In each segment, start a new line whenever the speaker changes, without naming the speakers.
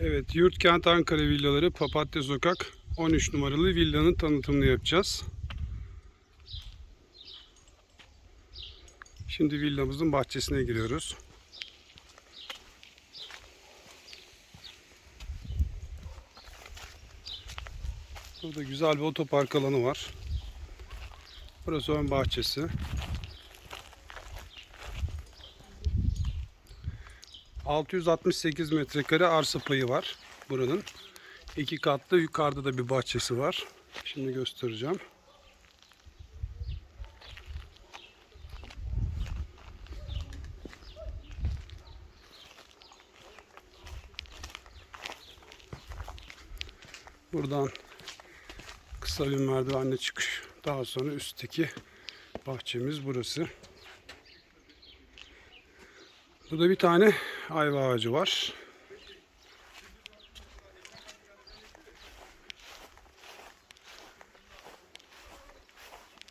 Evet, Yurtkent Ankara Villaları Papatya Sokak 13 numaralı villanın tanıtımını yapacağız. Şimdi villamızın bahçesine giriyoruz. Burada güzel bir otopark alanı var. Burası ön bahçesi. ...668 metrekare arsa payı var buranın. İki katlı yukarıda da bir bahçesi var. Şimdi göstereceğim. Buradan kısa bir merdivenle çıkış. Daha sonra üstteki bahçemiz burası. Burada bir tane ayva ağacı var.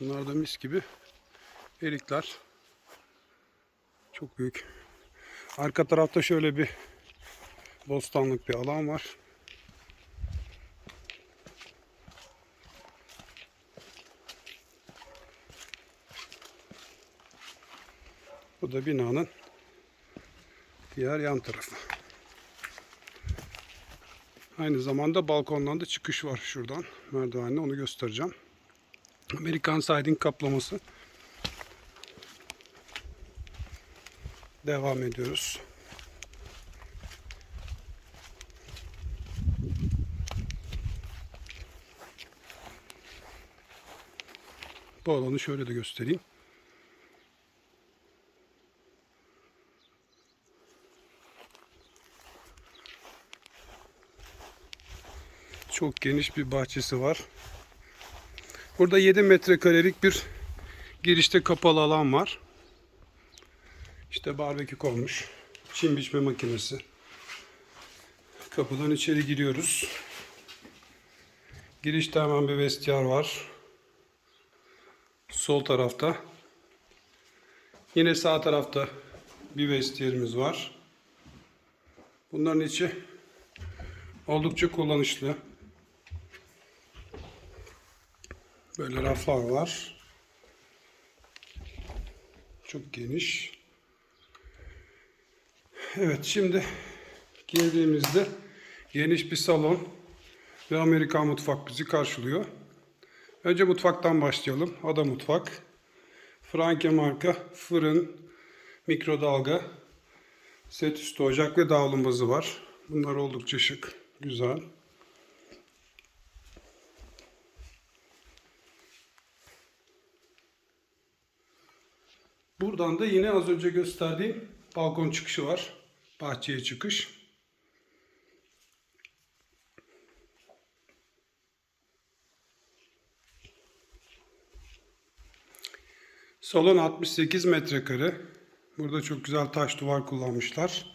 Bunlar da mis gibi erikler. Çok büyük. Arka tarafta şöyle bir bostanlık bir alan var. Bu da binanın diğer yan tarafı. Aynı zamanda balkondan da çıkış var şuradan. Merdivenle onu göstereceğim. Amerikan siding kaplaması. Devam ediyoruz. Bu alanı şöyle de göstereyim. Çok geniş bir bahçesi var. Burada 7 metrekarelik bir girişte kapalı alan var. İşte barbekü konmuş. Çim biçme makinesi. Kapıdan içeri giriyoruz. Girişte hemen bir vestiyer var. Sol tarafta. Yine sağ tarafta bir vestiyerimiz var. Bunların içi oldukça kullanışlı. Böyle raflar var. Çok geniş. Evet şimdi girdiğimizde geniş bir salon ve Amerikan mutfak bizi karşılıyor. Önce mutfaktan başlayalım. Ada mutfak. Franke marka fırın, mikrodalga, set üstü ocak ve davlumbazı var. Bunlar oldukça şık, güzel. Buradan da yine az önce gösterdiğim balkon çıkışı var. Bahçeye çıkış. Salon 68 metrekare. Burada çok güzel taş duvar kullanmışlar.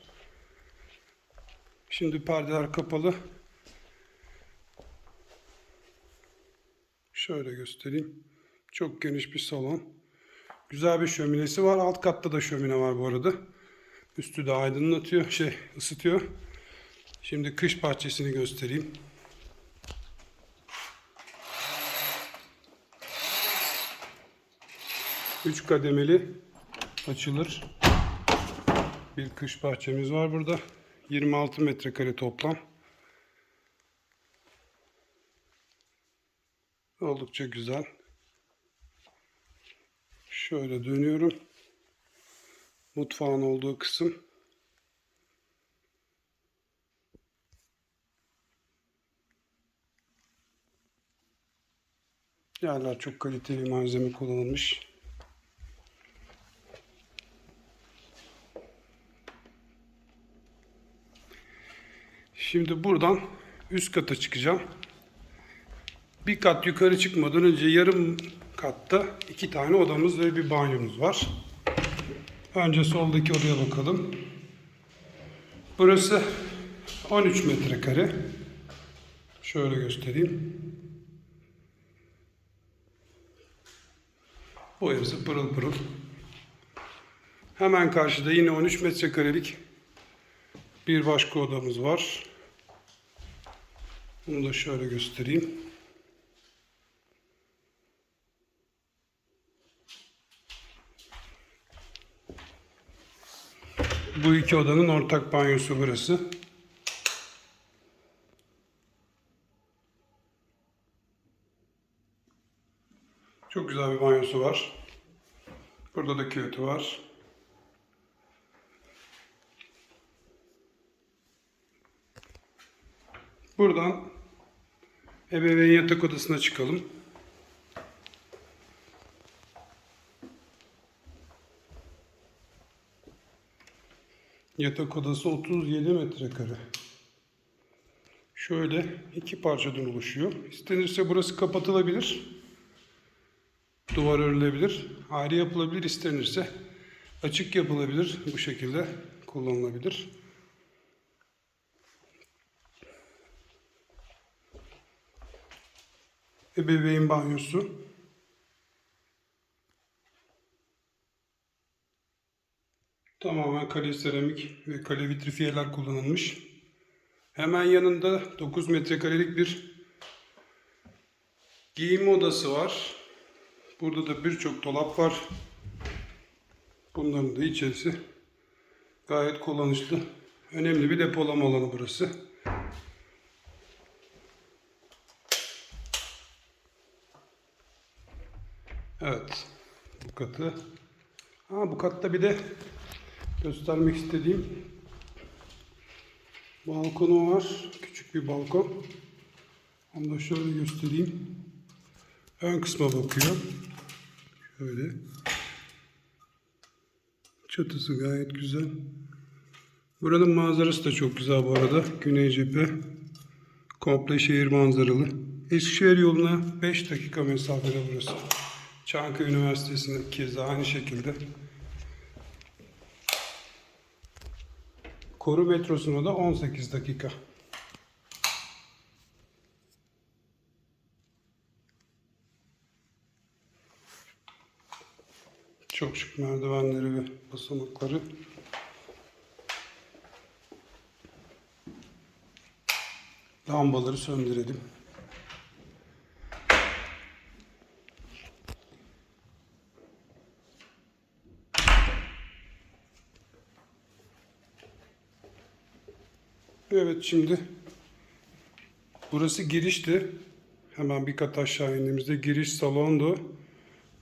Şimdi perdeler kapalı. Şöyle göstereyim. Çok geniş bir salon. Güzel bir şöminesi var. Alt katta da şömine var bu arada. Üstü de aydınlatıyor, şey ısıtıyor. Şimdi kış bahçesini göstereyim. Üç kademeli açılır. Bir kış bahçemiz var burada. 26 metrekare toplam. Oldukça güzel. Şöyle dönüyorum. Mutfağın olduğu kısım. Yerler çok kaliteli malzeme kullanılmış. Şimdi buradan üst kata çıkacağım. Bir kat yukarı çıkmadan önce yarım katta iki tane odamız ve bir banyomuz var. Önce soldaki odaya bakalım. Burası 13 metrekare. Şöyle göstereyim. Boyası pırıl pırıl. Hemen karşıda yine 13 metrekarelik bir başka odamız var. Bunu da şöyle göstereyim. Bu iki odanın ortak banyosu burası. Çok güzel bir banyosu var. Burada da küveti var. Buradan ebeveyn yatak odasına çıkalım. Yatak odası 37 metrekare. Şöyle iki parçadan oluşuyor. İstenirse burası kapatılabilir. Duvar örülebilir. Ayrı yapılabilir istenirse. Açık yapılabilir. Bu şekilde kullanılabilir. Ebeveyn banyosu. Tamamen kale seramik ve kale vitrifiyeler kullanılmış. Hemen yanında 9 metrekarelik bir giyinme odası var. Burada da birçok dolap var. Bunların da içerisi gayet kullanışlı. Önemli bir depolama alanı burası. Evet. Bu katı. Ha bu katta bir de göstermek istediğim balkonu var. Küçük bir balkon. Onu da şöyle göstereyim. Ön kısma bakıyor. Şöyle. Çatısı gayet güzel. Buranın manzarası da çok güzel bu arada. Güney cephe. Komple şehir manzaralı. Eskişehir yoluna 5 dakika mesafede burası. Çankaya Üniversitesi'nin keza aynı şekilde. Koru metrosuna da 18 dakika. Çok şık merdivenleri ve basamakları. Lambaları söndürelim. Evet şimdi burası girişti. Hemen bir kat aşağı indiğimizde giriş salondu.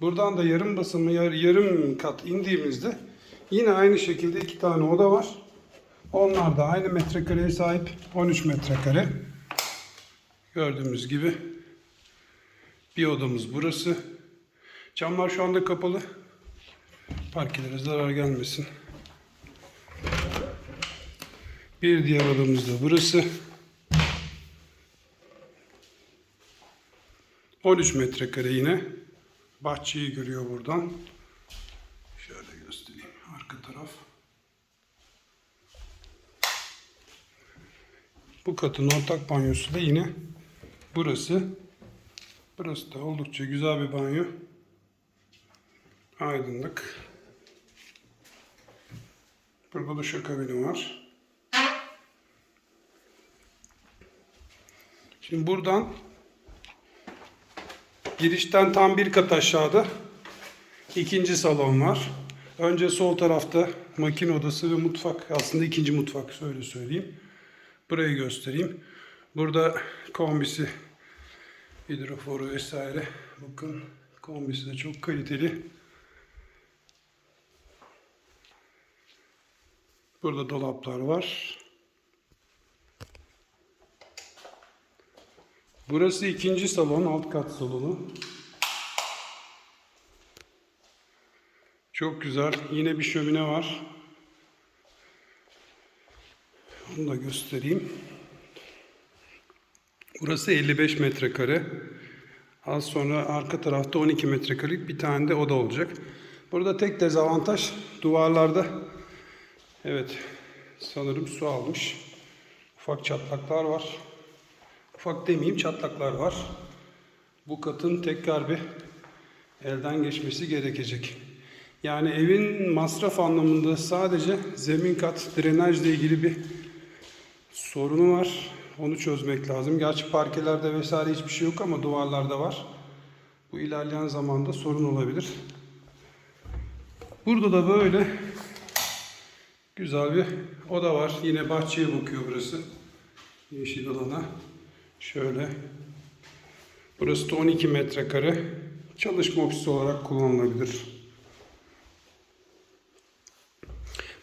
Buradan da yarım basımı yar- yarım kat indiğimizde yine aynı şekilde iki tane oda var. Onlar da aynı metrekareye sahip 13 metrekare. Gördüğümüz gibi bir odamız burası. Camlar şu anda kapalı. Parkelere zarar gelmesin. Bir diğer odamız da burası. 13 metrekare yine. Bahçeyi görüyor buradan. Şöyle göstereyim. Arka taraf. Bu katın ortak banyosu da yine burası. Burası da oldukça güzel bir banyo. Aydınlık. Burada duşakabini var. Şimdi buradan girişten tam bir kat aşağıda ikinci salon var. Önce sol tarafta makine odası ve mutfak. Aslında ikinci mutfak öyle söyleyeyim. Burayı göstereyim. Burada kombisi, hidroforu vesaire. Bakın kombisi de çok kaliteli. Burada dolaplar var. Burası ikinci salon, alt kat salonu. Çok güzel. Yine bir şömine var. Onu da göstereyim. Burası 55 metrekare. Az sonra arka tarafta 12 metrekarelik bir tane de oda olacak. Burada tek dezavantaj duvarlarda evet sanırım su almış. Ufak çatlaklar var. Ufak demeyeyim çatlaklar var. Bu katın tekrar bir elden geçmesi gerekecek. Yani evin masraf anlamında sadece zemin kat drenajla ilgili bir sorunu var. Onu çözmek lazım. Gerçi parkelerde vesaire hiçbir şey yok ama duvarlarda var. Bu ilerleyen zamanda sorun olabilir. Burada da böyle güzel bir oda var. Yine bahçeye bakıyor burası. Yeşil alana. Şöyle. Burası da 12 metrekare. Çalışma ofisi olarak kullanılabilir.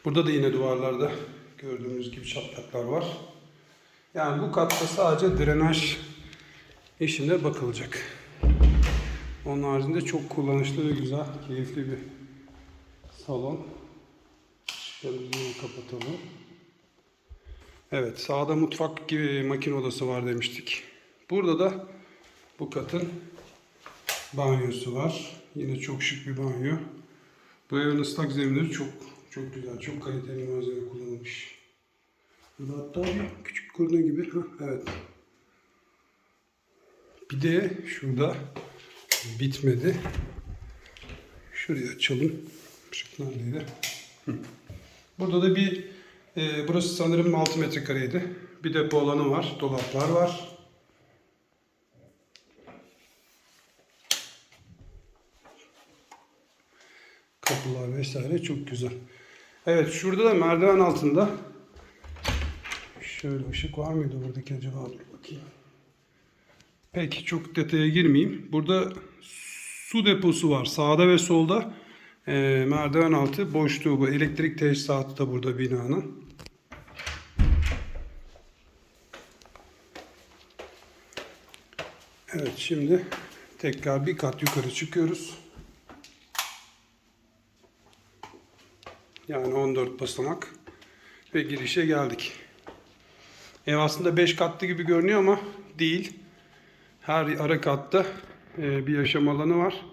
Burada da yine duvarlarda gördüğünüz gibi çatlaklar var. Yani bu katta sadece drenaj işine bakılacak. Onun haricinde çok kullanışlı ve güzel, keyifli bir salon. Şöyle kapatalım. Evet, sağda mutfak gibi makine odası var demiştik. Burada da bu katın banyosu var. Yine çok şık bir banyo. Bu evin ıslak zeminleri çok çok güzel, çok kaliteli malzeme kullanılmış. Burada hatta bir küçük kurna gibi. Hah, evet. Bir de şurada bitmedi. Şurayı açalım. Işık neredeydi? Hı. Burada da bir e, burası sanırım 6 metrekareydi. Bir depo alanı var. Dolaplar var. Kapılar vesaire çok güzel. Evet şurada da merdiven altında şöyle ışık var mıydı buradaki acaba? Dur bakayım. Peki çok detaya girmeyeyim. Burada su deposu var sağda ve solda. Ee, merdiven altı boşluğu bu. Elektrik tesisatı da burada binanın. Evet şimdi tekrar bir kat yukarı çıkıyoruz. Yani 14 basamak ve girişe geldik. Ev aslında 5 katlı gibi görünüyor ama değil. Her ara katta e, bir yaşam alanı var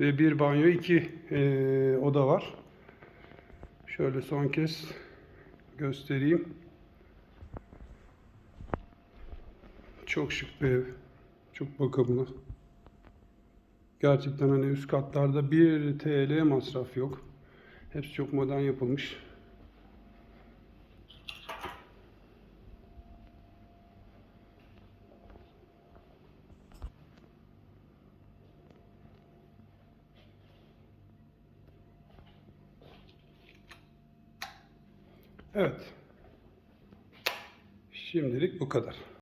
ve bir banyo, iki e, oda var. Şöyle son kez göstereyim. Çok şık bir ev. Çok bakımlı. Gerçekten hani üst katlarda 1 TL masraf yok. Hepsi çok modern yapılmış. Evet. Şimdilik bu kadar.